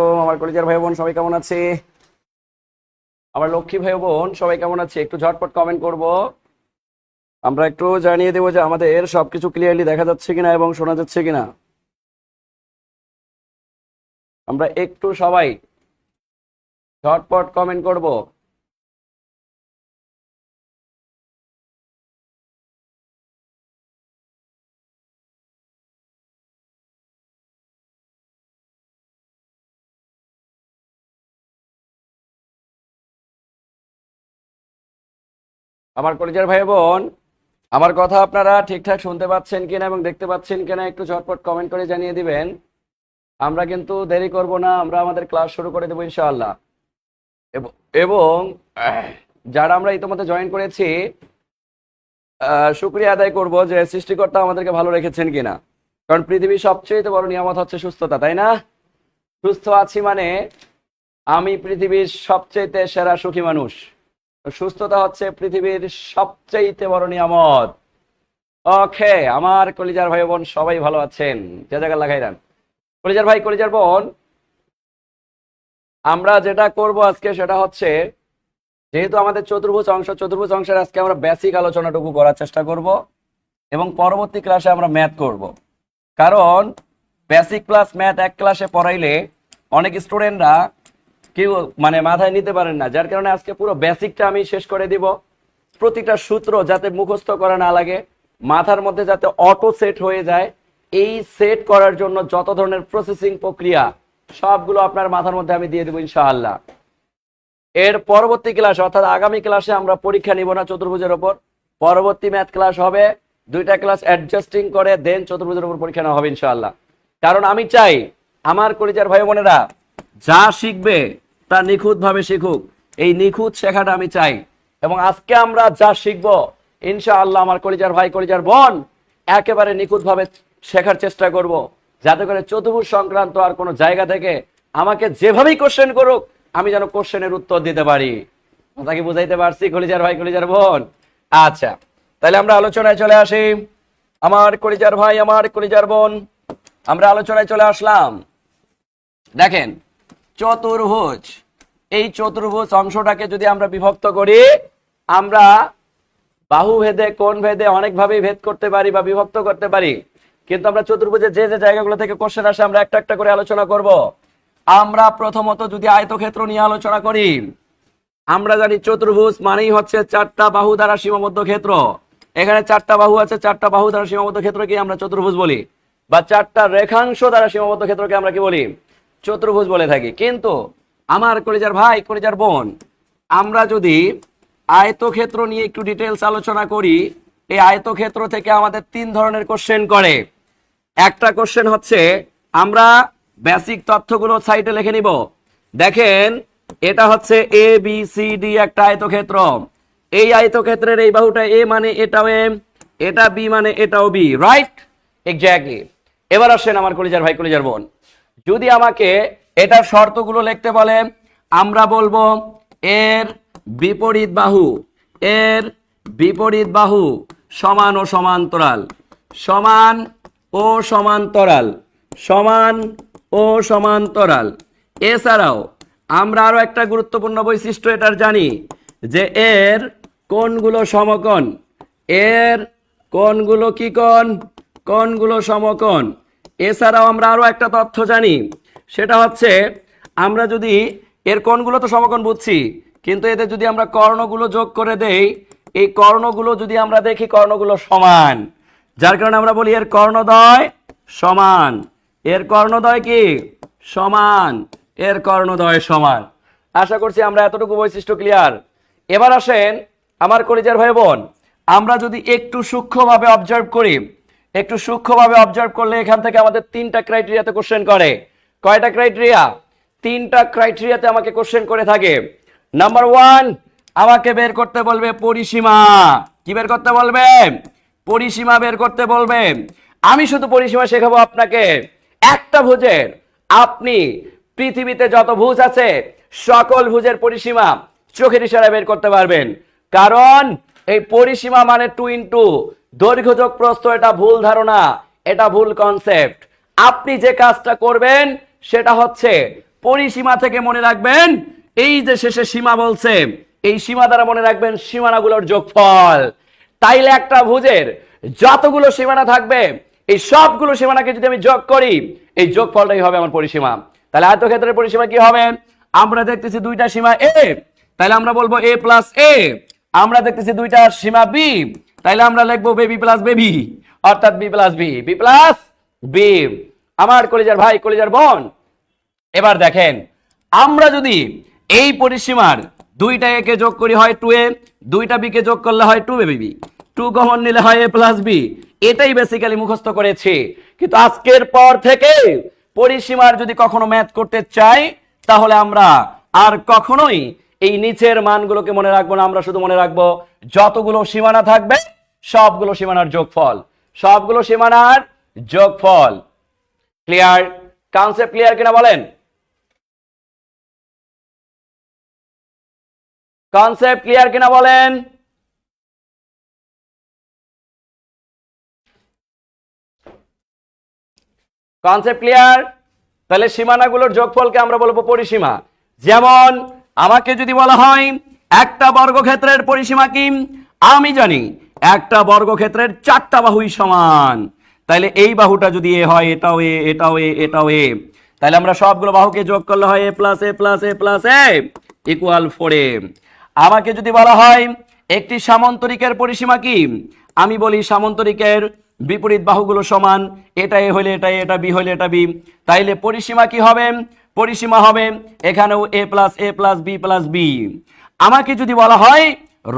ও আমার কলেজের ভাই বোন, সবাই কেমন আছে? আমার লক্ষ্মী ভাই বোন, সবাই কেমন আছে? একটু ঝটপট কমেন্ট করব। আমরা একটু জানিয়ে দেবো যে আমাদের সবকিছু ক্লিয়ারলি দেখা যাচ্ছে কিনা এবং শোনা যাচ্ছে কিনা। আমরা একটু সবাই ঝটপট কমেন্ট করব। আমার কলেজের ভাই বোন, আমার কথা আপনারা ঠিকঠাক শুনতে পাচ্ছেন কিনা এবং দেখতে পাচ্ছেন কিনা একটু ঝটপট কমেন্ট করে জানিয়ে দিবেন। আমরা কিন্তু দেরি করব না, আমরা আমাদের ক্লাস শুরু করে দেবো ইনশাআল্লাহ। এব- যারা আমরা ইতিমধ্যে জয়েন করেছি শুক্রিয়া আদায় করব যে সৃষ্টিকর্তা আমাদেরকে ভালো রেখেছেন কিনা। কারণ পৃথিবীর সবচেয়ে বড় নিয়ামত হচ্ছে সুস্থতা, তাই না? সুস্থ আছি মানে আমি পৃথিবীর সবচেয়ে সেরা সুখী মানুষ। সুস্থতা হচ্ছে পৃথিবীর সবচেয়ে বড় নিয়ামত ওকে, আমার কলিজার ভাই বোন, সবাই ভালো আছেন? যে জায়গা লাগাইরান কলিজার ভাই, কলিজার বোন, আমরা যেটা করব আজকে সেটা হচ্ছে, যেহেতু আমাদের চতুর্ভুজ অংশ, চতুর্ভুজ অংশের আজকে আমরা বেসিক আলোচনাটুকু করার চেষ্টা করব এবং পরবর্তী ক্লাসে আমরা ম্যাথ করব। কারণ বেসিক প্লাস ম্যাথ এক ক্লাসে পড়াইলে অনেক স্টুডেন্টরা কেউ মানে মাথায় নিতে পারেন না। যার কারণে আজকে পুরো বেসিকটা আমি শেষ করে দিব। প্রতিটা সূত্র যাতে মুখস্থ করা না লাগে, মাথার মধ্যে যাতে অটো সেট হয়ে যায়, এই সেট করার জন্য যত ধরনের প্রসেসিং প্রক্রিয়া, সবগুলো আপনার মাথার মধ্যে আমি দিয়ে দেবো ইনশাআল্লাহ। এর পরবর্তী ক্লাস অর্থাৎ আগামী ক্লাসে আমরা পরীক্ষা নিব না চতুর্ভুজের ওপর। পরবর্তী ম্যাথ ক্লাস হবে, দুইটা ক্লাস অ্যাডজাস্টিং করে দেন চতুর্ভুজের উপর পরীক্ষা নেওয়া হবে ইনশাআল্লাহ। কারণ আমি চাই, আমার কলিজার ভাই বোনেরা যা শিখবে তা নিখুঁত ভাবে শিখুক। এই নিখুঁত শেখাটা আমি চাই। এবং আজকে আমরা যা শিখব, ইনশাআল্লাহ আমার কলিজার ভাই, কলিজার বোন, একেবারে নিখুঁত ভাবে শেখার চেষ্টা করব। যাতে করে চতুর্ভুজ সংক্রান্ত আর কোনো জায়গা থেকে আমাকে যেভাবেই কোশ্চেন করুক, আমি যেন কোশ্চেনের উত্তর দিতে পারি। কথা কি বুঝাইতে পারছি, কলিজার ভাই, কলিজার বোন? আচ্ছা তাহলে আমরা আলোচনায় চলে আসি। আমার কলিজার ভাই, আমার কলিজার বোন, আমরা আলোচনায় চলে আসলাম। দেখেন চতুর্ভুজ। এই চতুর্ভুজ অংশটাকে যদি আমরা বিভক্ত করি, আমরা বাহু ভেদে কোন ভেদে অনেকভাবেই ভেদ করতে পারি বা বিভক্ত করতে পারি। কিন্তু আমরা চতুর্ভুজে যে যে জায়গাগুলো থেকে কোশ্চেন আসে, আমরা একটা একটা করে আলোচনা করব। আমরা প্রথমত যদি আয়তক্ষেত্র নিয়ে আলোচনা করি, আমরা জানি চতুর্ভুজ মানেই হচ্ছে চারটা বাহু দ্বারা সীমাবদ্ধ ক্ষেত্র। এখানে চারটা বাহু আছে, চারটা বাহু দ্বারা সীমাবদ্ধ ক্ষেত্রকে আমরা চতুর্ভুজ বলি। বা চারটা রেখাংশ দ্বারা সীমাবদ্ধ ক্ষেত্রকে আমরা কি বলি? চতুর্ভুজ বলে থাকি। কিন্তু আমার কলেজার ভাই, কলেজার বোন, আমরা যদি আয়তক্ষেত্র নিয়ে একটু ডিটেলস আলোচনা করি, এই আয়তক্ষেত্র থেকে আমাদের তিন ধরনের কোশ্চেন করে। একটা কোশ্চেন হচ্ছে, আমরা বেসিক তথ্যগুলো সাইটে লিখে নিব। দেখেন, এটা হচ্ছে এ বি সি ডি একটা আয়তক্ষেত্র। এই আয়তক্ষেত্রের এই বাহুটা এ মানে এটাও এম এটা বি মানে এটাও বি রাইট এক্স্যাক্টলি এবার আসেন আমার কলিজার ভাই, কলিজার বোন। যদি আমাকে এটার শর্তগুলো লিখতে বলে, আমরা বলব, এর বিপরীত বাহু, এর বিপরীত বাহু সমান ও সমান্তরাল। সমান ও সমান্তরাল। সমান ও সমান্তরাল। এছাড়াও, আমরা আরও একটা গুরুত্বপূর্ণ বৈশিষ্ট্য এটার জানি, যে এর কোনগুলো সমকোণ। এর কোনগুলো কি কোণ? কোনগুলো সমকোণ। এছাড়াও আমরা আরও একটা তথ্য জানি, সেটা হচ্ছে আমরা যদি, এর কোণগুলো তো সমকোণ বুঝছি, কিন্তু এতে যদি আমরা কর্ণগুলো যোগ করে দেই, এই কর্ণগুলো যদি আমরা দেখি কর্ণগুলো সমান, যার কারণে আমরা বলি এর কর্ণদ্বয় সমান। এর কর্ণদ্বয় কি? সমান। এর কর্ণদ্বয় সমান। আশা করছি আমরা এতটুকু বৈশিষ্ট্য ক্লিয়ার এবার আসেন আমার কলিজার ভাই বোন আমরা যদি একটু সূক্ষ্মভাবে অবজার্ভ করি একটু সূক্ষ্মভাবে অবজার্ভ করলে এখান থেকে আমাদের তিনটা ক্রাইটেরিয়াতে কোশ্চেন করে। কয়টা ক্রাইটেরিয়া তিনটা ক্রাইটেরিয়াতে আমাকে কোশ্চেন করে থাকে। নাম্বার ওয়ান আমাকে বের করতে বলবে পরিসীমা। কি বের করতে বলবে? পরিসীমা বের করতে বলবে। আমি শুধু পরিসীমা শেখাবো আপনাকে। একটা ভুজের, আপনি পৃথিবীতে যত ভুজ আছে, সকল ভুজের পরিসীমা চোখের ইশারায় বের করতে পারবেন। কারণ এই পরিসীমা মানে টু ইন্টু দৈর্ঘ্য যোগ প্রস্থ, এটা ভুল ধারণা, এটা ভুল কনসেপ্ট আপনি যে কাজটা করবেন, সেটা হচ্ছে পরিসীমা থেকে মনে রাখবেন, এই যে শেষে সীমা বলছে, এই সীমা দ্বারা মনে রাখবেন সীমানাগুলোর যোগফল। তাইলে একটা ভুজের যতগুলো সীমানা থাকবে, এই সবগুলো সীমানাকে যদি আমি যোগ করি, এই যোগফলটাই হবে আমার পরিসীমা। তাহলে আয়তক্ষেত্রের পরিসীমা কি হবে? আমরা দেখতেছি দুইটা সীমা এ তাহলে আমরা বলব এ প্লাস এ আমরা দেখতেছি দুইটা সীমা বি তাইলে আমরা লিখব বেবি প্লাস বেবি অর্থাৎ B plus B B plus B আমার কলেজার ভাই, কলেজার বোন, এবার দেখেন, আমরা যদি এই পরিসীমার দুইটা একে যোগ করি হয় টু এ দুইটা বি কে যোগ করলে হয় টু বি টু কমন নিলে হয় এ প্লাস বি এটাই বেসিক্যালি মুখস্থ করেছি। কিন্তু আজকের পর থেকে পরিসীমার যদি কখনো ম্যাথ করতে চাই, তাহলে আমরা আর কখনোই এই নিচের মানগুলোকে মনে রাখব না, আমরা শুধু মনে রাখব যতগুলো সীমানা থাকবে, সবগুলো সীমানার যোগফল। সবগুলো সীমানার যোগফল। ক্লিয়ার কনসেপ্ট ক্লিয়ার কিনা বলেন? কনসেপ্ট ক্লিয়ার কিনা বলেন? কনসেপ্ট ক্লিয়ার তাহলে সীমানাগুলোর যোগফলকে আমরা বলব পরিসীমা। যেমন আমাকে যদি বলা হয়, একটা বর্গক্ষেত্রের পরিসীমা কি? আমি জানি একটা বর্গক্ষেত্রের চারটা বাহুই সমান। তাহলে এই বাহুটা যদি এ হয়, এটাও এ এটাও এ এটাও এ। তাহলে আমরা সবগুলো বাহুকে যোগ করলে হয় A plus A plus A plus A equal four A. আমাকে যদি বলা হয়, একটি সামন্তরিকের পরিসীমা কি? আমি বলি সামন্তরিকের বিপরীত বাহুগুলো সমান এটা এ হলে এটা এটা বি হলে এটা বি। তাইলে পরিসীমা কি হবে? পরিসীমা হবে এখানেও A plus A plus, B plus, B. আমাকে যদি বলা হয়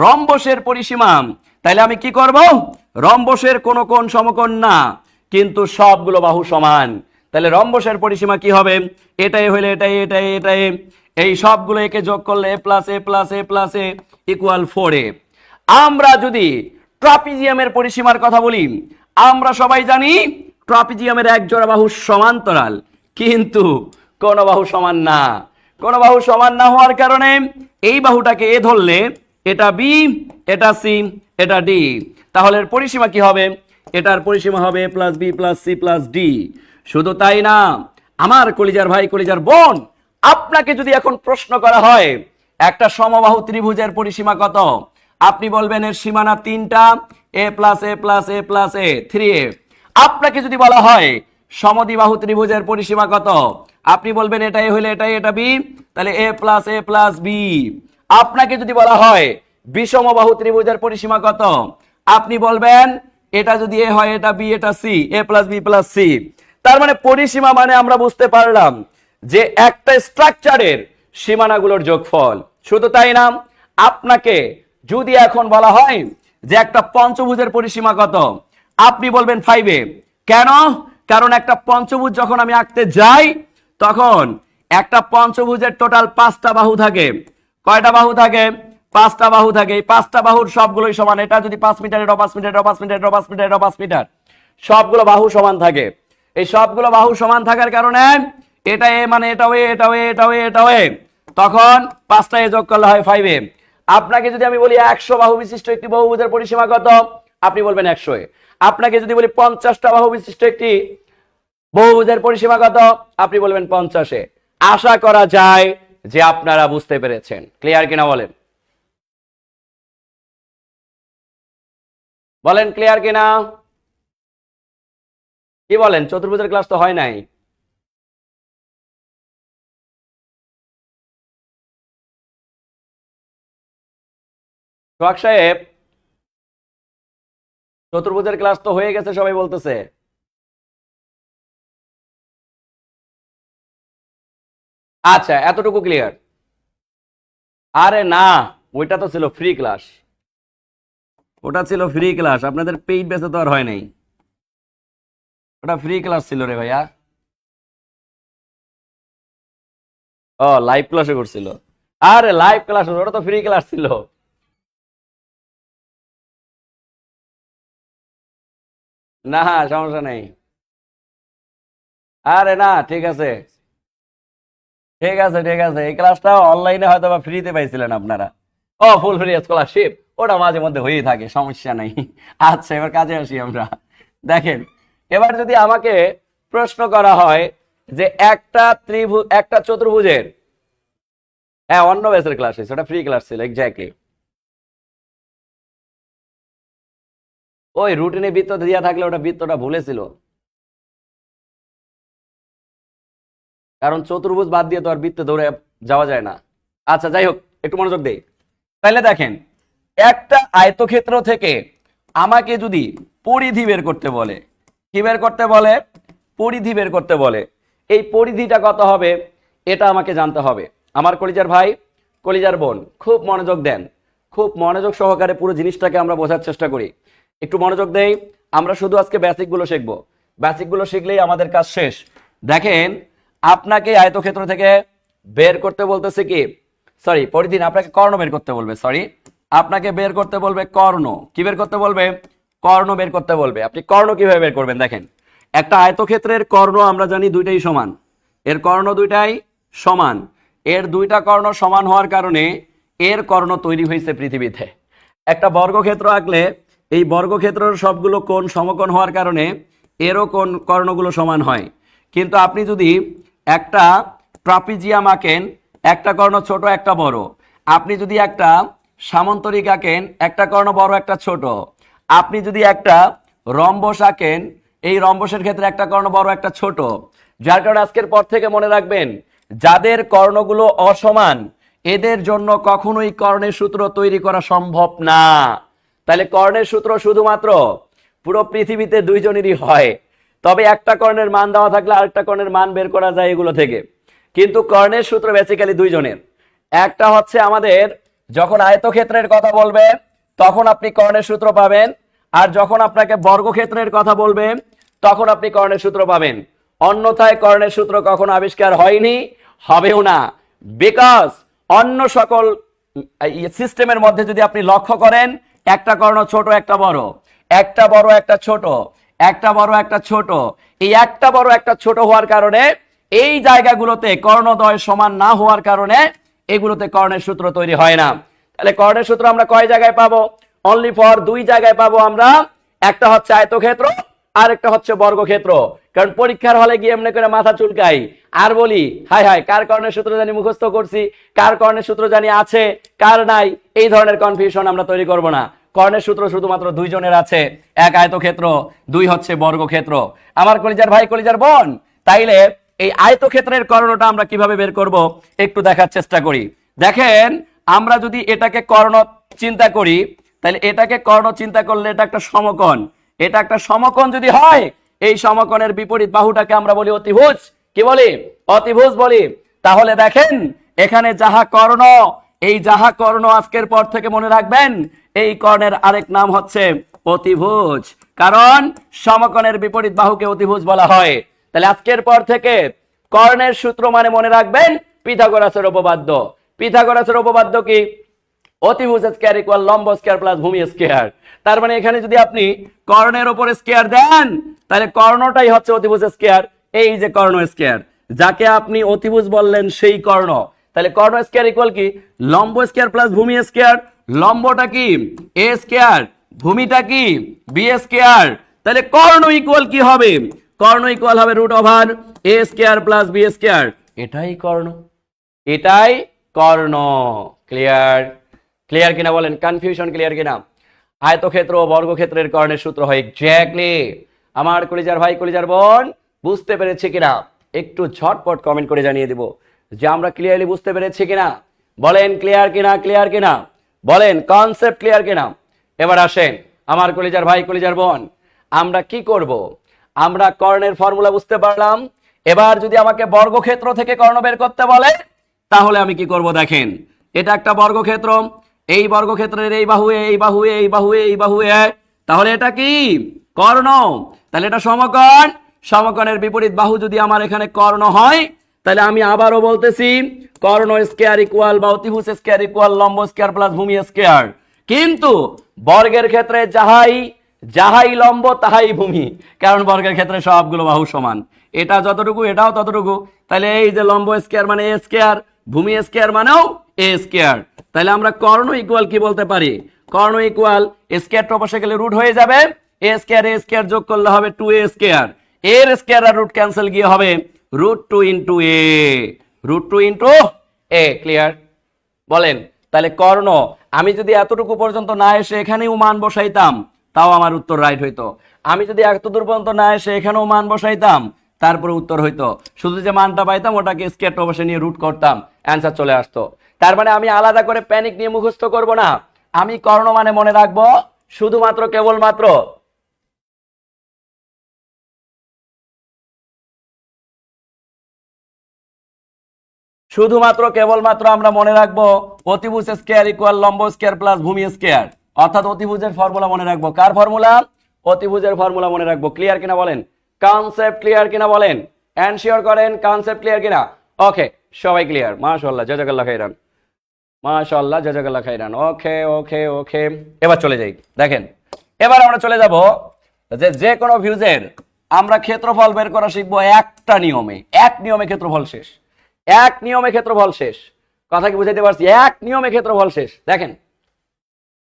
রম্বসের পরিসীমা, তাইলে আমি কি করব? রম্বসের কোন কোন সমকোণ না, কিন্তু সবগুলো বাহু সমান। তাহলে রম্বসের পরিসীমা কি হবে? এটাই হলে এটাই এটাই এটাই। এই সবগুলো একে যোগ করলে A plus A plus A plus, A equal four A. আমরা যদি ট্রাপিজিয়ামের পরিসীমার কথা বলি আমরা সবাই জানি ট্রাপিজিয়ামের এক জোড়া বাহু সমান্তরাল। কিন্তু কোন বাহু সমান না। কোন বাহু সমান না হওয়ার কারণে এই বাহুটাকে এ ধরলে এটা বি, এটা সি, এটা ডি। তাহলে পরিসীমা কি হবে? এটার পরিসীমা হবে plus B plus C plus D. শুধু তাই না, আমার কলিজার ভাই, কলিজার বোন, আপনাকে যদি এখন প্রশ্ন করা হয়, একটা সমবাহু ত্রিভুজের পরিসীমা কত? আপনি বলবেন এর সীমানা তিনটা A plus A plus A plus A three A আপনাকে যদি বলা হয়, সমদ্বিবাহু ত্রিভুজের পরিসীমা কত? আপনি বলবেন এটাই হলে এটাই, এটা বি তাহলে A plus A plus B আপনাকে যদি বলা হয়, বিষমবাহু ত্রিভুজের পরিসীমা কত? আপনি বলবেন, এটা যদি এ হয়, এটা বি এটা C A plus B plus C তার মানে পরিসীমা মানে আমরা বুঝতে পারলাম যে একটা স্ট্রাকচারের সীমানাগুলোর যোগফল। শুধু তাই না, আপনাকে যদি এখন বলা হয় যে একটা পঞ্চভুজের পরিসীমা কত? আপনি বলবেন ফাইভে কেন? কারণ একটা পঞ্চভুজ যখন আমি আঁকতে যাই, তখন একটা পঞ্চভুজের টোটাল পাঁচটা বাহু থাকে। কয়টা বাহু থাকে? পাঁচটা বাহু থাকে। এই পাঁচটা বাহুর সবগুলোই সমান। এটা যদি পাঁচ মিটার, এটা পাঁচ মিটার, এটা পাঁচ মিটার, এটা পাঁচ মিটার, এটা পাঁচ মিটার। সবগুলো বাহু সমান থাকে। এই সবগুলো বাহু সমান থাকার কারণে এটা এ মানে এটা এ এটা এ এটা এ এটা এ তখন পাঁচটা এ যোগ করলে হয় ফাইভ এ। আপনাকে যদি আমি বলি একশো বাহু বিশিষ্ট একটি বহুভুজের পরিসীমা কত? আপনি বলবেন একশো আপনাকে যদি বলি পঞ্চাশটা বাহু বিশিষ্ট একটি বহুভুজের পরিসীমা কত? আপনি বলবেন পঞ্চাশে আশা করা যায় যে আপনারা বুঝতে পেরেছেন। ক্লিয়ার কিনা বলেন? বলেন ক্লিয়ার কিনা? কি বলেন? চতুর্ভুজের ক্লাস তো হয় নাই। সোহাগ সাহেব চতুর্ভুজের ক্লাস তো হয়ে গেছে, সবাই বলতেছে। আচ্ছা এতটুকু ক্লিয়ার আরে না, ওইটা তো ছিল ফ্রি ক্লাস ওটা ছিল ফ্রি ক্লাস আপনাদের পেইড বেসে তো আর হয় নাই। ওটা ফ্রি ক্লাস ছিল রে ভাইয়া। ও লাইভ ক্লাসে করছিল। আরে লাইভ ক্লাস ওটা তো ফ্রি ক্লাস ছিল। না, সমস্যা নেই। আরে না, ঠিক আছে। ঠিক আছে ঠিক আছে। এই ক্লাসটা অনলাইনে হয়তো বা ফ্রিতে পাইছিলেন আপনারা। ও ফুল ফ্রি স্কলারশিপ ওটা মাঝে মধ্যে হয়েই থাকে, সমস্যা নেই। আচ্ছা এবার কাজে আসি আমরা। দেখেন, এবার যদি আমাকে প্রশ্ন করা হয় যে একটা ত্রিভুজ একটা চতুর্ভুজের হ্যাঁ অন্য ব্যাচের ক্লাস হয়েছে ওটা ফ্রি ক্লাস ছিল এক্স্যাক্টলি ওই রুটিনে বৃত্ত দেওয়া থাকলে ওটা বৃত্তটা ভুলেছিল কারণ চতুর্ভুজ বাদ দিয়ে তো আর বৃত্তে দৌড়ে যাওয়া যায় না। আচ্ছা যাই হোক, একটু মনোযোগ দেই। তাহলে দেখেন, একটা আয়তক্ষেত্র থেকে আমাকে যদি পরিধি বের করতে বলে, কি বের করতে বলে? পরিধি বের করতে বলে। এই পরিধিটা কত হবে? এটা আমাকে জানতে হবে। আমার কলিজার ভাই, কলিজার বোন, খুব মনোযোগ দেন। খুব মনোযোগ সহকারে পুরো জিনিসটাকে আমরা বোঝার চেষ্টা করি। একটু মনোযোগ দেই আমরা শুধু আজকে বেসিকগুলো শিখব। বেসিকগুলো শিখলেই আমাদের কাজ শেষ। দেখেন আপনাকে আয়তক্ষেত্র থেকে বের করতে বলতেছে কি? সরি পরিধি না, আপনাকে কর্ণ বের করতে বলবে সরি আপনাকে বের করতে বলবে কর্ণ। কি বের করতে বলবে? কর্ণ বের করতে বলবে। আপনি কর্ণ কীভাবে বের করবেন? দেখেন একটা আয়তক্ষেত্রের কর্ণ আমরা জানি দুইটাই সমান। এর কর্ণ দুইটাই সমান। এর দুইটা কর্ণ সমান হওয়ার কারণে এর কর্ণ তৈরি হয়েছে পৃথিবীতে। একটা বর্গক্ষেত্র আঁকলে এই বর্গক্ষেত্রের সবগুলো কোণ সমকোণ হওয়ার কারণে এরও কোণ কর্ণগুলো সমান হয়। কিন্তু আপনি যদি একটা ট্রাপিজিয়াম আঁকেন, একটা কর্ণ ছোট, একটা বড়। আপনি যদি একটা সামন্তরিক আঁকেন, একটা কর্ণ বড়, একটা ছোট। আপনি যদি একটা রম্বস আঁকেন, এই রম্বসের ক্ষেত্রে একটা কর্ণ বড়, একটা ছোট। যার কারণে আজকের পর থেকে মনে রাখবেন, যাদের কর্ণগুলো অসমান, এদের জন্য কখনোই কর্ণের সূত্র তৈরি করা সম্ভব না। তাহলে কর্ণের সূত্র শুধুমাত্র পুরো পৃথিবীতে দুইজনেরই হয়। তবে একটা কর্ণের মান দেওয়া থাকলে আরেকটা কর্ণের মান বের করা যায় এগুলো থেকে। কিন্তু কর্ণের সূত্র বেসিক্যালি দুইজনের। একটা হচ্ছে আমাদের যখন আয়তক্ষেত্রের কথা বলবে, তখন আপনি কর্ণের সূত্র পাবেন। আর যখন আপনাকে বর্গক্ষেত্রের কথা বলবে, তখন আপনি কর্ণের সূত্র পাবেন। অন্যথায় কর্ণের সূত্র কখনো আবিষ্কার হয়নি, হবেও না। বিকজ অন্য সকল সিস্টেমের মধ্যে যদি আপনি লক্ষ্য করেন একটা কর্ণ ছোট, একটা বড়। একটা বড়, একটা ছোট। একটা বড়, একটা ছোট। এই একটা বড়, একটা ছোট হওয়ার কারণে এই জায়গাগুলোতে কর্ণদ্বয় সমান না হওয়ার কারণে এগুলোতে কর্ণের সূত্র তৈরি হয় না। তাহলে কর্ণের সূত্র আমরা কয় জায়গায় পাবো? অনলি ফর দুই জায়গায় পাবো আমরা। একটা হচ্ছে আয়তক্ষেত্র আর একটা হচ্ছে বর্গক্ষেত্র। কারণ পরীক্ষার হলে গিয়ে এমনি করে মাথা চুলকাই। আর বলি, হাই হাই, কার কর্ণের সূত্র জানি মুখস্থ করছি? কার কর্ণের সূত্র জানি আছে? কার নাই? এই ধরনের কনফিউশন আমরা তৈরি করব না। কর্ণের সূত্র শুধুমাত্র দুইজনের আছে। এক আয়তক্ষেত্র, দুই হচ্ছে বর্গক্ষেত্র। আমার কলিজার ভাই, কলিজার বোন, তাইলে এই আয়তক্ষেত্রের কর্ণটা আমরা কীভাবে বের করব? একটু দেখার চেষ্টা করি। দেখেন, আমরা যদি এটাকে কর্ণ চিন্তা করি তাহলে এটাকে কর্ণ চিন্তা করলে এটা একটা সমকোণ। এটা একটা সমকোণ যদি হয়, এই সমকোণের বিপরীত বাহুটাকে আমরা বলি অতিভুজ। কি বলি? অতিভুজ বলি। তাহলে দেখেন, এখানে যাহা কর্ণ, এই যাহা কর্ণ আজকের পর থেকে মনে রাখবেন, এই কর্ণের আরেক নাম হচ্ছে অতিভুজ। কারণ সমকোণের বিপরীত বাহুকে অতিভুজ বলা হয়। তাহলে আজকের পর থেকে কর্ণের সূত্র মানে মনে রাখবেন, পিথাগোরাসের উপপাদ্য। পিথাগোরাসের উপপাদ্য কি? অতিভুজ স্কয়ার ইকুয়াল লম্ব স্কয়ার প্লাস ভূমি স্কয়ার তার মানে এখানে যদি আপনি কর্ণের উপরে স্কয়ার দেন, তাহলে কর্ণটাই হচ্ছে অতিভুজ স্কয়ার এই যে কর্ণ স্কয়ার যাকে আপনি অতিভুজ বললেন সেই কর্ণ। তাহলে কর্ণ স্কয়ার ইকুয়াল কি? লম্ব স্কয়ার প্লাস ভূমি স্কয়ার লম্বটা কি? এ স্কয়ার ভূমিটা কি? বি স্কয়ার তাহলে কর্ণ ইকুয়াল কি হবে? কর্ণ ইকুয়াল হবে root over A square plus B square এটাই কর্ণ। এটাই কর্ণ। ক্লিয়ার ক্লিয়ার কিনা বলেন? কনফিউশন ক্লিয়ার কিনা? আয়তক্ষেত্র ও বর্গক্ষেত্রের কর্ণের সূত্র হয় এক্স্যাক্টলি আমার কলিজার ভাই, কলিজার বোন, বুঝতে পেরেছে কিনা? একটু ঝটপট কমেন্ট করে জানিয়ে দিব যে আমরা ক্লিয়ারলি বুঝতে পেরেছি কিনা? বলেন ক্লিয়ার কিনা ক্লিয়ার কিনা? বলেন কনসেপ্ট ক্লিয়ার কিনা? এবার আসেন, আমার কলিজার ভাই, কলিজার বোন, আমরা কি করব? আমরা কর্ণের ফর্মুলা বুঝতে পারলাম। এবার যদি আমাকে বর্গক্ষেত্র থেকে কর্ণ বের করতে বলে, তাহলে আমি কি করব দেখেন? এটা একটা বর্গক্ষেত্র এই বর্গক্ষেত্রের এই বাহুয়ে, এই বাহু এই বাহুয়ে এই বাহুয়ে। তাহলে এটা কি? কর্ণ। তাহলে এটা সমকোণ। সমকোণের বিপরীত বাহু যদি আমার এখানে কর্ণ হয়, তাহলে আমি আবারও বলতেছি, কর্ণ স্কয়ার ইকুয়াল বা অতিভুজ স্কয়ার ইকুয়াল লম্ব স্কয়ার প্লাস ভূমি স্কয়ার কিন্তু বর্গের ক্ষেত্রে যাহাই যাহাই লম্ব, তাহাই ভূমি। কারণ বর্গের ক্ষেত্রে সবগুলো বাহু সমান। এটা যতটুকু, এটাও ততটুকু। তাহলে এই যে লম্ব স্কয়ার মানে এ স্কয়ার ভূমি স্কয়ার মানেও এ স্কয়ার তাহলে আমরা কর্ণ ইকুয়াল কি বলতে পারি? কর্ণ ইকুয়াল স্কয়ার টপাসে গেলে রুট হয়ে যাবে। এ স্কয়ার এ স্কয়ার যোগ করলে হবে টু এ স্কয়ার এর স্কয়ার আর রুট ক্যান্সেল গিয়ে হবে root two into A root two into A clear বলেন, তাহলে কর্ণ, আমি যদি এতটুকু পর্যন্ত না এসে এখানেও মান বসাইতাম, তাও আমার উত্তর রাইট হইতো। আমি যদি এত দূর পর্যন্ত না এসে এখানেও মান বসাইতাম তারপরে উত্তর হইতো, শুধু যে মানটা পাইতাম, ওটাকে স্কেট বসে নিয়ে রুট করতাম। অ্যান্সার চলে আসতো। তার মানে আমি আলাদা করে প্যানিক নিয়ে মুখস্থ করব না। আমি কর্ণ মানে মনে রাখব, শুধুমাত্র কেবলমাত্র শুধুমাত্র কেবলমাত্র আমরা মনে রাখব, অতিভুজ স্কোয়ার ইকুয়াল লম্ব স্কোয়ার প্লাস ভূমি স্কোয়ার অর্থাৎ অতিভুজের ফর্মুলা মনে রাখব। কার ফর্মুলা অতিভুজের ফর্মুলা মনে রাখব। ক্লিয়ার কিনা বলেন? কনসেপ্ট ক্লিয়ার কিনা বলেন? এনশিওর করেন কনসেপ্ট ক্লিয়ার কিনা? ওকে সবাই ক্লিয়ার মাশাআল্লাহ, জাজাকাল্লাহ খাইরান। মাশাআল্লাহ, জাজাকাল্লাহ খাইরান। ওকে ওকে ওকে এবার চলে যাই। দেখেন, এবার আমরা চলে যাব যে যে কোনো ভিউজের আমরা ক্ষেত্রফল বের করা শিখব একটা নিয়মে। এক নিয়মে ক্ষেত্রফল শেষ। এক নিয়মে ক্ষেত্রফল শেষ। কথা কি বুঝাইতে পারছি? এক নিয়মে ক্ষেত্রফল শেষ। দেখেন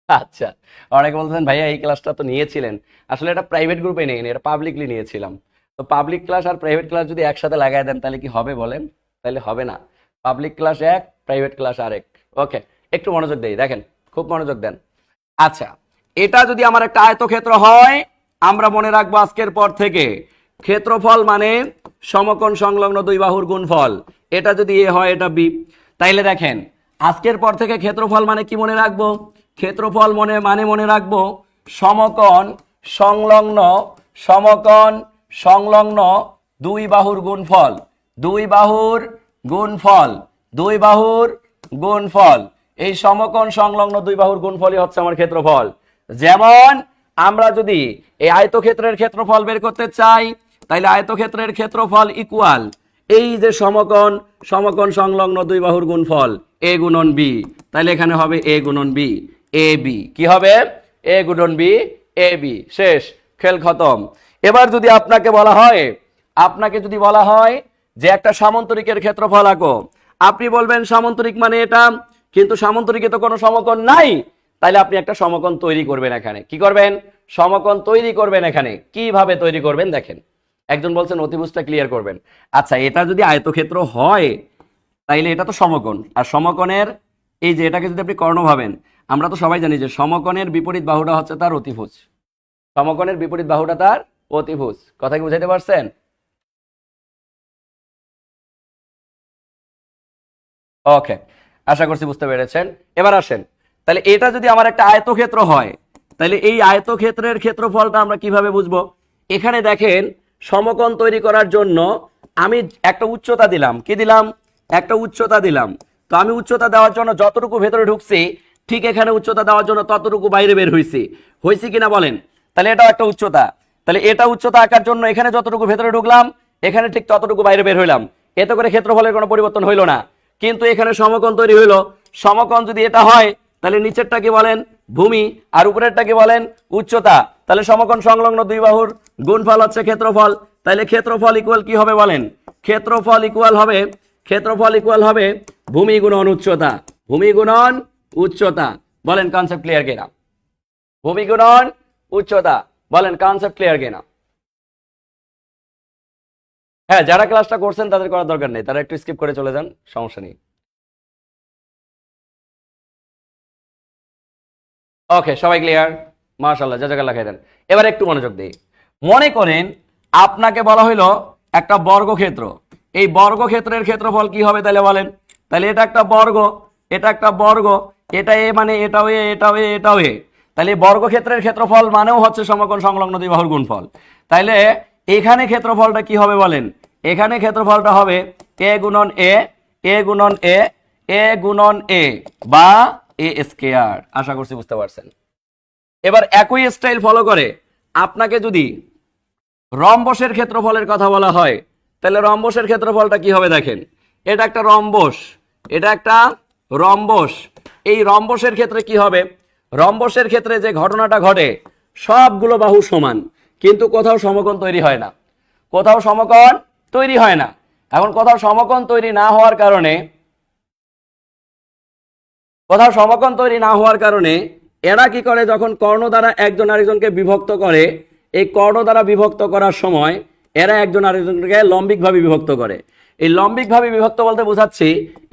আচ্ছা অনেকে বলছেন ভাইয়া, এই ক্লাসটা তো নিয়েছিলেন। আসলে এটা প্রাইভেট গ্রুপে নেই, এটা পাবলিকলি নিয়েছিলাম। তো পাবলিক ক্লাস আর প্রাইভেট ক্লাস যদি একসাথে লাগাই দেন, তাহলে কি হবে বলেন? তাহলে হবে না। পাবলিক ক্লাস এক প্রাইভেট ক্লাস আরেক। ওকে একটু মনোযোগ দেই, দেখেন, খুব মনোযোগ দেন। আচ্ছা এটা যদি আমার একটা আয়তক্ষেত্র হয়, আমরা মনে রাখব আজকের পর থেকে, ক্ষেত্রফল মানে সমকোণ সংলগ্ন দুই বাহুর গুণফল। এটা যদি এ হয়, এটা বি। তাইলে দেখেন, আজকের পর থেকে ক্ষেত্রফল মানে কি মনে রাখব? ক্ষেত্রফল মনে মানে মনে রাখব, সমকোণ, সংলগ্ন সমকোণ, সংলগ্ন, দুই বাহুর গুণফল। দুই বাহুর গুণফল, দুই বাহুর গুণফল। এই সমকোণ, সংলগ্ন, দুই বাহুর গুণফলই হচ্ছে আমার ক্ষেত্রফল। যেমন, আমরা যদি এই আয়তক্ষেত্রের ক্ষেত্রফল বের করতে চাই, তাইলে আয়তক্ষেত্রের ক্ষেত্রফল ইকুয়াল এই যে সমকোণ সমকোণ, সংলগ্ন, দুই বাহুর গুণফল, এ গুণন বি। তাহলে এখানে হবে এ গুণন বি। এ বি কি হবে? এ গুণন বি এ বি শেষ। খেল খতম। এবার যদি আপনাকে বলা হয়, আপনাকে যদি বলা হয় যে একটা সামন্তরিকের ক্ষেত্রফল আঁকো। আপনি বলবেন সামন্তরিক মানে এটা, কিন্তু সামন্তরিকে তো কোনো সমকোণ নাই। তাইলে আপনি একটা সমকোণ তৈরি করবেন এখানে। কি করবেন? সমকোণ তৈরি করবেন এখানে। কীভাবে তৈরি করবেন? দেখেন। একজন বলছেন, অতিভুজটা ক্লিয়ার করবেন। আচ্ছা এটা যদি আয়তক্ষেত্র হয়, তাইলে এটা তো সমকোণ। আর সমকোণের, এই যে এটাকে যদি আপনি কর্ণ ভাবেন আমরা তো সবাই জানি যে সমকোণের বিপরীত বাহুটা হচ্ছে তার অতিভুজ। সমকোণের বিপরীত বাহুটা তার অতিভুজ। কথা কি বুঝাইতে পারছেন? ওকে, আশা করছি বুঝতে পেরেছেন। এবার আসেন। তাহলে এটা যদি আমার একটা আয়তক্ষেত্র হয়, তাহলে এই আয়তক্ষেত্রের ক্ষেত্রফলটা আমরা কীভাবে বুঝব? এখানে দেখেন, সমকোণ তৈরি করার জন্য আমি একটা উচ্চতা দিলাম। কি দিলাম? একটা উচ্চতা দিলাম। তো আমি উচ্চতা দেওয়ার জন্য যতটুকু ভেতরে ঢুকছি ঠিক এখানে উচ্চতা দেওয়ার জন্য ততটুকু বাইরে বের হয়েছে হয়েছে কিনা বলেন? তাহলে এটাও একটা উচ্চতা। তাহলে এটা উচ্চতা আঁকার জন্য এখানে যতটুকু ভেতরে ঢুকলাম, এখানে ঠিক ততটুকু বাইরে বের হইলাম। এতে করে ক্ষেত্রফলের কোনো পরিবর্তন হইল না। কিন্তু এখানে সমকোণ তৈরি হইল। সমকোণ যদি এটা হয়, তাহলে নিচেরটা কি বলেন? ভূমি। আর উপরেরটা কি বলেন? উচ্চতা। তাহলে সমকোণ সংলগ্ন দুই বাহুর গুণফল হচ্ছে ক্ষেত্রফল। তাহলে ক্ষেত্রফল ইকুয়াল কি হবে বলেন? ক্ষেত্রফল ইকুয়াল হবে ক্ষেত্রফল ইকুয়াল হবে ভূমি গুণন উচ্চতা। ভূমি গুণন উচ্চতা, বলেন কনসেপ্ট ক্লিয়ার কিনা? ভূমি গুণন, উচ্চতা, বলেন কনসেপ্ট ক্লিয়ার কিনা? হ্যাঁ যারা ক্লাসটা করছেন তাদের করার দরকার নেই, তারা একটু স্কিপ করে চলে যান, সমস্যা নেই। ওকে সবাই ক্লিয়ার মাশাল্লাহ জাজাকাল্লাহ খাইদেন এবার একটু মনোযোগ দিই। মনে করেন, আপনাকে বলা হইল একটা বর্গক্ষেত্র। এই বর্গক্ষেত্রের ক্ষেত্রফল কি হবে তাহলে বলেন? তাহলে এটা একটা বর্গ, এটা একটা বর্গ এটা এ মানে এটাও এ এটাও এ এটাও এ। তাহলে বর্গক্ষেত্রের ক্ষেত্রফল মানেও হচ্ছে সমকোণ সংলগ্ন দুই বাহুর গুণফল। তাইলে এখানে ক্ষেত্রফলটা কি হবে বলেন? এখানে ক্ষেত্রফলটা হবে এ গুণন এ এ গুণন এ এ গুণন এ বা এ স্কেয়ার আশা করছি বুঝতে পারছেন। এবার একই স্টাইল ফলো করে। আপনাকে যদি রম্বসের ক্ষেত্রফলের কথা বলা হয়, তাহলে রম্বসের ক্ষেত্রফলটা কি হবে দেখেন? এটা একটা রম্বস, এটা একটা রম্বস। রম্বসের ক্ষেত্রে কি হবে? রম্বসের ক্ষেত্রে যে ঘটনাটা ঘটে, সবগুলো বাহু সমান, কিন্তু কোথাও সমকোণ তৈরি হয় না। কোথাও সমকোণ তৈরি হয় না। এখন কোথাও সমকোণ তৈরি না হওয়ার কারণে, কোথাও সমকোণ তৈরি না হওয়ার কারণে এরা কি করে? যখন কর্ণ দ্বারা একজন আরেকজনকে বিভক্ত করে, এই কর্ণ দ্বারা বিভক্ত করার সময় এরা একজন আরেকজনকে লম্বিকভাবে বিভক্ত করে। এই লম্বিকভাবে বিভক্ত বলতে বোঝাচ্ছি,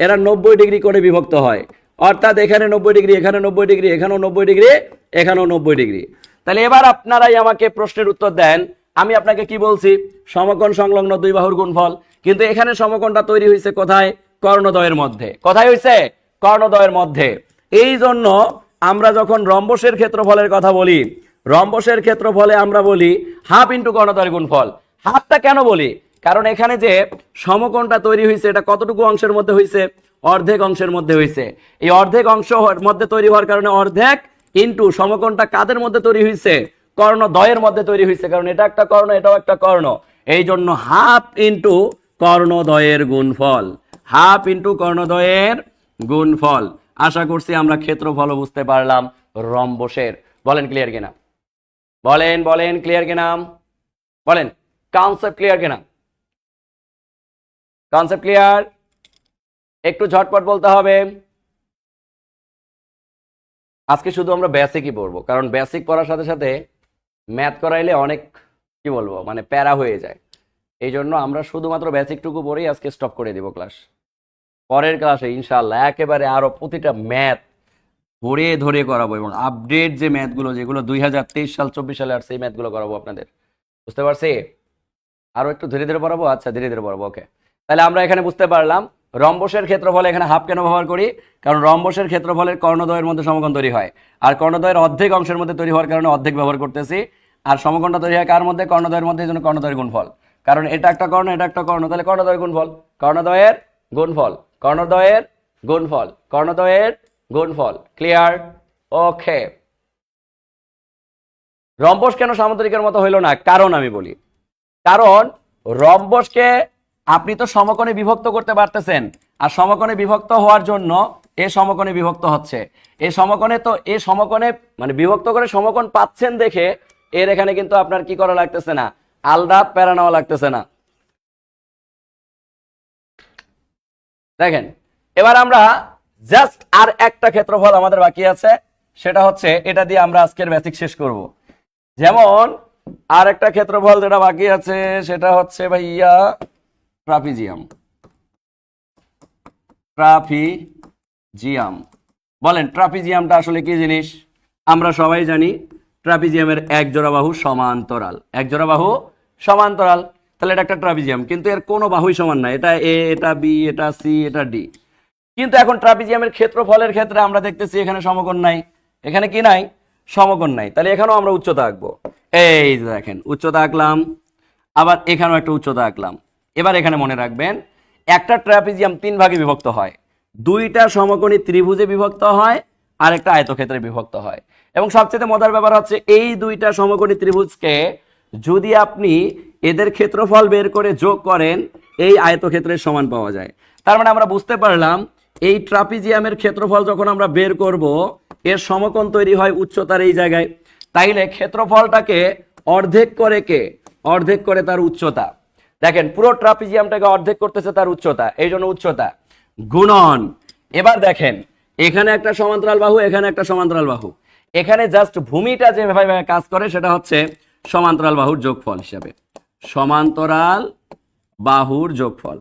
এরা নব্বই ডিগ্রি করে বিভক্ত হয়। অর্থাৎ এখানে নব্বই ডিগ্রি, এখানে নব্বই ডিগ্রি, এখানেও নব্বই ডিগ্রি, এখানেও নব্বই ডিগ্রি। তাহলে এবার আপনারাই আমাকে প্রশ্নের উত্তর দেন। আমি আপনাকে কি বলছি? সমকোণ সংলগ্ন দুই বাহুর গুণফল। কিন্তু এখানে সমকোণটা তৈরি হয়েছে কোথায়? কর্ণদ্বয়ের মধ্যে। কোথায় হয়েছে? কর্ণদ্বয়ের মধ্যে। এই জন্য আমরা যখন রম্বসের ক্ষেত্রফলের কথা বলি, রম্বসের ক্ষেত্রফলে আমরা বলি হাফ ইন্টু কর্ণদ্বয়ের গুণফল। হাফটা কেন বলি? কারণ এখানে যে সমকোণটা তৈরি হয়েছে, এটা কতটুকু অংশের মধ্যে হয়েছে? অর্ধেক অংশের মধ্যে হয়েছে এই অর্ধেক অংশ মধ্যে তৈরি হওয়ার কারণে অর্ধেক ইন্টু সমকোণটা কাদের মধ্যে তৈরি হয়েছে কর্ণ দয়ের মধ্যে তৈরি হয়েছে কারণ এটা একটা কর্ণ, এটাও একটা কর্ণ। এই জন্য হাফ ইন্টু কর্ণদয়ের গুণফল, হাফ ইন্টু কর্ণদয়ের গুণফল। আশা করছি আমরা ক্ষেত্রফল বুঝতে পারলাম রম্বসের। বলেন ক্লিয়ার কিনা? বলেন বলেন ক্লিয়ার কিনা? বলেন কনসেপ্ট ক্লিয়ার কিনা? কনসেপ্ট ক্লিয়ার একটু ঝটপট বলতে হবে। আজকে শুধু আমরা বেসিকই পড়ব, কারণ বেসিক পড়ার সাথে সাথে ম্যাথ করাইলে অনেক, কি বলব মানে প্যারা হয়ে যায়। এই জন্য আমরা শুধুমাত্র বেসিকটুকু পড়েই আজকে স্টপ করে দিব ক্লাস পরের ক্লাসে ইনশাল্লাহ একেবারে আরও প্রতিটা ম্যাথ ধরে ধরে করাবো এবং আপডেট যে ম্যাথগুলো যেগুলো দুই হাজার তেইশ সাল, চব্বিশ সালে আর সেই ম্যাথগুলো করাবো আপনাদের। বুঝতে পারছি? আরও একটু ধীরে ধীরে পড়াবো? আচ্ছা ধীরে ধীরে পড়াবো ওকে তাহলে আমরা এখানে বুঝতে পারলাম রম্বসের ক্ষেত্রফলে এখানে হাফ কেন ব্যবহার করি? কারণ রম্বসের ক্ষেত্রফলের কর্ণদ্বয়ের মধ্যে সমকোণ তৈরি হয়। আর কর্ণদ্বয়ের অর্ধেক অংশের মধ্যে তৈরি হওয়ার কারণে অর্ধেক ব্যবহার করতেছি। আর সমকোণটা তৈরি হয় কার মধ্যে? কর্ণদ্বয়ের মধ্যে, এই জন্য কর্ণদ্বয়ের গুণফল। কারণ এটা একটা কর্ণ, এটা একটা কর্ণ, তাহলে কর্ণদ্বয়ের গুণফল। কর্ণদ্বয়ের গুণফল। কর্ণদ্বয়ের গুণফল। কর্ণদ্বয়ের গুণফল। ক্লিয়ার ওকে রম্বস কেন সামুদ্রিকের মতো হইল না? কারণ আমি বলি। কারণ রম্বসকে আপনি তো সমকোণে বিভক্ত করতে পারতেছেন। আর সমকোণে বিভক্ত হওয়ার জন্য এ সমকোণে বিভক্ত হচ্ছে। এই সমকোণে তো, এ সমকোণে মানে বিভক্ত করে সমকোণ পাচ্ছেন দেখে এর এখানে কিন্তু আপনার কি করা লাগতেছে না? আলদা প্যারা নেওয়া লাগতেছে না। দেখেন, এবার আমরা জাস্ট আর একটা ক্ষেত্রফল আমাদের বাকি আছে। সেটা হচ্ছে, এটা দিয়ে আমরা আজকের বেসিক শেষ করব। যেমন, আর একটা ক্ষেত্রফল যেটা বাকি আছে, সেটা হচ্ছে ভাইয়া ট্রাপিজিয়াম। ট্রাপিজিয়াম। বলেন, ট্রাপিজিয়ামটা আসলে কি জিনিস? আমরা সবাই জানি ট্রাপিজিয়ামের এক জোড়া বাহু সমান্তরাল। এক জোড়া বাহু সমান্তরাল। তাহলে এটা একটা ট্রাপিজিয়াম, কিন্তু এর কোনো বাহুই সমান না। এটা এ, এটা বি, এটা সি, এটা ডি। কিন্তু এখন ট্রাপিজিয়ামের ক্ষেত্রফলের ক্ষেত্রে আমরা দেখতেছি এখানে সমকোণ নাই। এখানে কি নাই? সমকোণ নাই। তাহলে এখানেও আমরা উচ্চতা আঁকবো। এই দেখেন, উচ্চতা আঁকলাম। আবার এখানেও একটা উচ্চতা আঁকলাম। এবার এখানে মনে রাখবেন, একটা ট্রাপিজিয়াম তিন ভাগে বিভক্ত হয়। দুইটা সমকোণী ত্রিভুজে বিভক্ত হয় আর একটা আয়তক্ষেত্রে বিভক্ত হয়। এবং সবচেয়ে মজার ব্যাপার হচ্ছে, এই দুইটা সমকোণী ত্রিভুজকে যদি আপনি এদের ক্ষেত্রফল বের করে যোগ করেন, এই আয়তক্ষেত্রের সমান পাওয়া যায়। তার মানে আমরা বুঝতে পারলাম, এই ট্রাপিজিয়ামের ক্ষেত্রফল যখন আমরা বের করব, এর সমকোণ তৈরি হয় উচ্চতার এই জায়গায়। তাইলে ক্ষেত্রফলটাকে অর্ধেক করে কে? অর্ধেক করে তার উচ্চতা। দেখেন, পুরো ট্রাপিজিয়ামটাকে অর্ধেক করতেছে তার উচ্চতা, এই জন্য উচ্চতা। গুণন, এবার দেখেন, এখানে একটা সমান্তরাল বাহু, এখানে একটা সমান্তরাল বাহু। এখানে জাস্ট ভূমিটা যেভাবে কাজ করে, সেটা হচ্ছে সমান্তরাল বাহুর যোগফল হিসাবে। সমান্তরাল বাহুর যোগফল।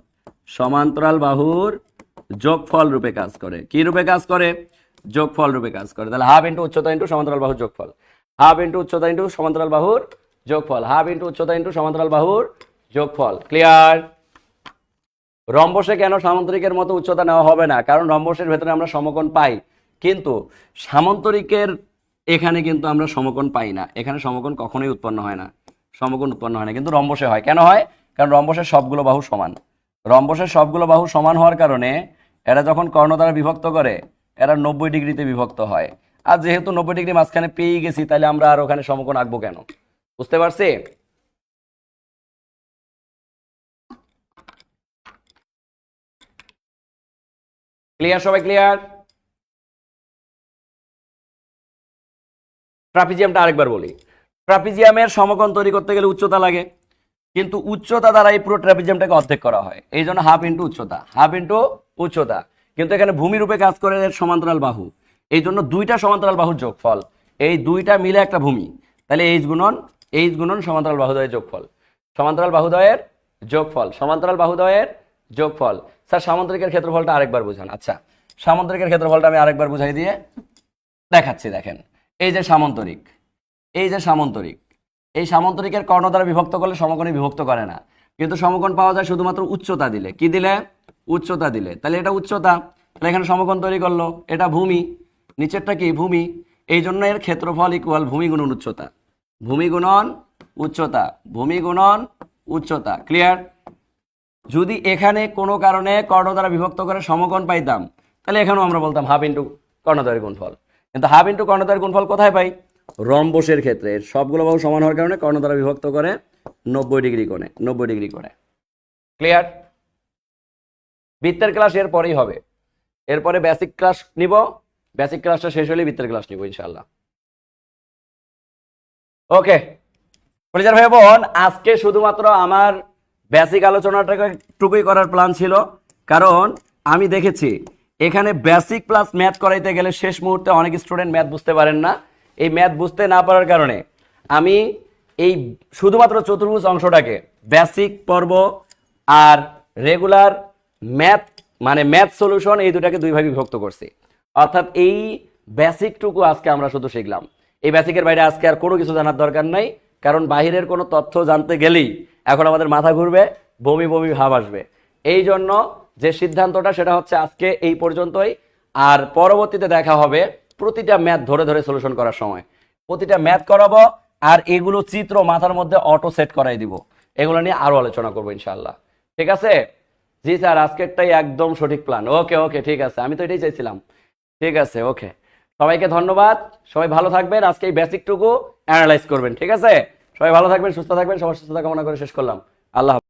সমান্তরাল বাহুর যোগফল রূপে কাজ করে। কি রূপে কাজ করে? যোগফল রূপে কাজ করে। তাহলে হাফ ইন্টু উচ্চতা ইন্টু সমান্তরাল বাহুর যোগফল। হাফ ইন্টু উচ্চতা ইন্টু সমান্তরাল বাহুর যোগফল। হাফ ইন্টু উচ্চতা ইন্টু সমান্তরাল বাহুর যোগফল ক্লিয়ার রম্বসে কেন সামন্তরিকের মতো উচ্চতা নেওয়া হবে না? কারণ রম্বসের ভেতরে আমরা সমকোণ পাই। কিন্তু সামন্তরিকের এখানে কিন্তু আমরা সমকোণ পাই না। এখানে সমকোণ কখনোই উৎপন্ন হয় না। সমকোণ উৎপন্ন হয় না। কিন্তু রম্বসে হয়। কেন হয়? কারণ রম্বসের সবগুলো বাহু সমান। রম্বসের সবগুলো বাহু সমান হওয়ার কারণে এরা যখন কর্ণ দ্বারা বিভক্ত করে, এরা নব্বই ডিগ্রিতে বিভক্ত হয়। আর যেহেতু নব্বই ডিগ্রি মাঝখানে পেয়ে গেছি, তাহলে আমরা আর ওখানে সমকোণ আঁকবো কেন? বুঝতে পারছি? ক্লিয়ার সবাই ক্লিয়ার ট্রাপিজিয়ামটা আরেকবার বলি। ট্রাপিজিয়ামের সমকোণ তৈরি করতে গেলে উচ্চতা লাগে। কিন্তু উচ্চতা দ্বারা এই পুরো ট্রাপিজিয়ামটাকে অর্ধেক করা হয়। এই জন্য হাফ ইন্টু উচ্চতা। হাফ ইন্টু উচ্চতা। কিন্তু এখানে ভূমিরূপে কাজ করে সমান্তরাল বাহু। এই জন্য দুইটা সমান্তরাল বাহুর যোগফল। এই দুইটা মিলে একটা ভূমি। তাহলে এইচ গুণন এইচ গুণন সমান্তরাল বাহুদয়ের যোগফল। সমান্তরাল বাহুদয়ের যোগফল। সমান্তরাল বাহুদয়ের যোগফল। স্যার, সামান্তরিকের ক্ষেত্রফলটা আরেকবার বুঝান। আচ্ছা সামান্তরিকের ক্ষেত্রফলটা আমি আরেকবার বুঝাই দিয়ে দেখাচ্ছি, দেখেন। এই যে সামন্তরিক, এই যে সামন্তরিক, এই সামান্তরিকের কর্ণ দ্বারা বিভক্ত করলে সমকোণে বিভক্ত করে না। কিন্তু সমকোণ পাওয়া যায় শুধুমাত্র উচ্চতা দিলে। কি দিলে? উচ্চতা দিলে। তাহলে এটা উচ্চতা। তাহলে এখানে সমকোণ তৈরি করল। এটা ভূমি। নিচেরটা কি? ভূমি। এই জন্য এর ক্ষেত্রফল ইকুয়াল ভূমি গুণন উচ্চতা। ভূমি গুণন উচ্চতা। ভূমি গুণন উচ্চতা। ক্লিয়ার যদি এখানে কোনো কারণে কর্ণ দ্বারা বিভক্ত করে সমকোণ পাইতাম, তাহলে এখানেও আমরা বলতাম হাফ ইন্টু কর্ণদ্বয়ের গুণফল। কিন্তু হাফ ইন্টু কর্ণদ্বয়ের গুণফল কোথায় পাই? রম্বসের ক্ষেত্রে। সবগুলো বাহু সমান হওয়ার কারণে কর্ণ দ্বারা বিভক্ত করে নব্বই ডিগ্রি কোণে, নব্বই ডিগ্রি কোণে। ক্লিয়ার বৃত্তের ক্লাস এরপরেই হবে। এরপরে বেসিক ক্লাস নিব। বেসিক ক্লাসটা শেষ হলে বৃত্তের ক্লাস নিব ইনশাল্লাহ ওকে পরিচার ভাই বোন, আজকে শুধুমাত্র আমার বেসিক আলোচনাটাকে টুকুই করার প্ল্যান ছিল। কারণ আমি দেখেছি, এখানে বেসিক প্লাস ম্যাথ করাইতে গেলে শেষ মুহূর্তে অনেক স্টুডেন্ট ম্যাথ বুঝতে পারেন না। এই ম্যাথ বুঝতে না পারার কারণে আমি এই শুধুমাত্র চতুর্ভুজ অংশটাকে বেসিক পর্ব আর রেগুলার ম্যাথ মানে ম্যাথ সলিউশন এই দুটাকে দুই ভাগে বিভক্ত করছি। অর্থাৎ এই বেসিকটুকু আজকে আমরা শুধু শিখলাম। এই বেসিকের বাইরে আজকে আর কোনো কিছু জানার দরকার নাই। কারণ বাহিরের কোনো তথ্য জানতে গেলেই এখন আমাদের মাথা ঘুরবে, বমি বমি ভাব আসবে। এই জন্য যে সিদ্ধান্তটা, সেটা হচ্ছে আজকে এই পর্যন্তই। আর পরবর্তীতে দেখা হবে প্রতিটা ম্যাথ ধরে ধরে সলিউশন করার সময়। প্রতিটা ম্যাথ করাবো আর এগুলো চিত্র মাথার মধ্যে অটো সেট করাই দিব। এগুলো নিয়ে আরও আলোচনা করব ইনশাল্লাহ ঠিক আছে? জি স্যার, আজকেরটাই একদম সঠিক প্ল্যান ওকে ওকে, ঠিক আছে। আমি তো এটাই চাইছিলাম। ঠিক আছে, ওকে। সবাইকে ধন্যবাদ। সবাই ভালো থাকবেন। আজকে এই বেসিকটুকু অ্যানালাইজ করবেন, ঠিক আছে? সবাই ভালো থাকবেন, সুস্থ থাকবেন, সবার সুস্থতা কামনা করে শেষ করলাম। আল্লাহ।